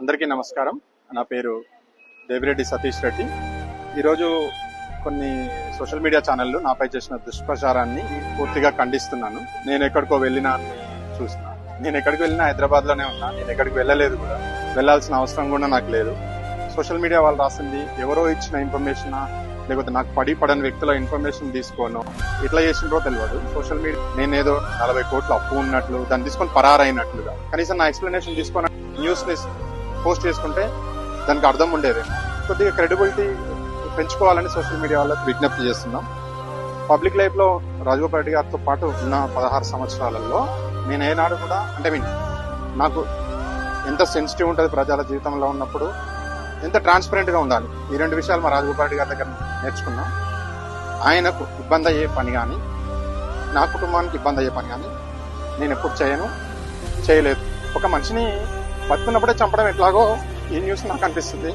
అందరికీ నమస్కారం. నా పేరు దేవిరెడ్డి సతీష్ రెడ్డి. ఈరోజు కొన్ని సోషల్ మీడియా ఛానళ్ళు నాపై చేసిన దుష్ప్రచారాన్ని పూర్తిగా ఖండిస్తున్నాను. నేను ఎక్కడికో వెళ్ళినా అని నేను ఎక్కడికి వెళ్ళినా హైదరాబాద్లోనే ఉన్నా. నేను ఎక్కడికి వెళ్ళలేదు కూడా. వెళ్ళాల్సిన అవసరం కూడా నాకు లేదు. సోషల్ మీడియా వాళ్ళు రాసింది ఎవరో ఇచ్చిన ఇన్ఫర్మేషన్ లేకపోతే నాకు పడి పడని వ్యక్తుల ఇన్ఫర్మేషన్ తీసుకోను? ఇట్లా చేసినో తెలియదు సోషల్ మీడియా నేనేదో నలభై కోట్ల అప్పు ఉన్నట్లు దాన్ని తీసుకొని పరారైనట్లుగా. కనీసం నా ఎక్స్ప్లెనేషన్ తీసుకొని న్యూస్ పోస్ట్ చేసుకుంటే దానికి అర్థం ఉండేది. కొద్దిగా క్రెడిబిలిటీ పెంచుకోవాలని సోషల్ మీడియా వాళ్ళకి విజ్ఞప్తి చేస్తున్నాం. పబ్లిక్ లైఫ్లో రాజగోపాల్ రెడ్డి గారితో పాటు ఉన్న పదహారు సంవత్సరాలలో నేను ఏనాడు కూడా అంటే మీన్ నాకు ఎంత సెన్సిటివ్ ఉంటుంది ప్రజల జీవితంలో ఉన్నప్పుడు ఎంత ట్రాన్స్పరెంట్గా ఉండాలి. ఈ రెండు విషయాలు మా రాజగోపాల్ రెడ్డి గారి దగ్గర నేర్చుకున్నాం. ఆయనకు ఇబ్బంది అయ్యే పని కానీ నా కుటుంబానికి ఇబ్బంది అయ్యే పని కానీ నేను ఎప్పుడు చేయను చేయలేదు. ఒక మనిషిని బతుకున్నప్పుడే చంపడం ఎట్లాగో ఈ న్యూస్ నాకు అనిపిస్తుంది.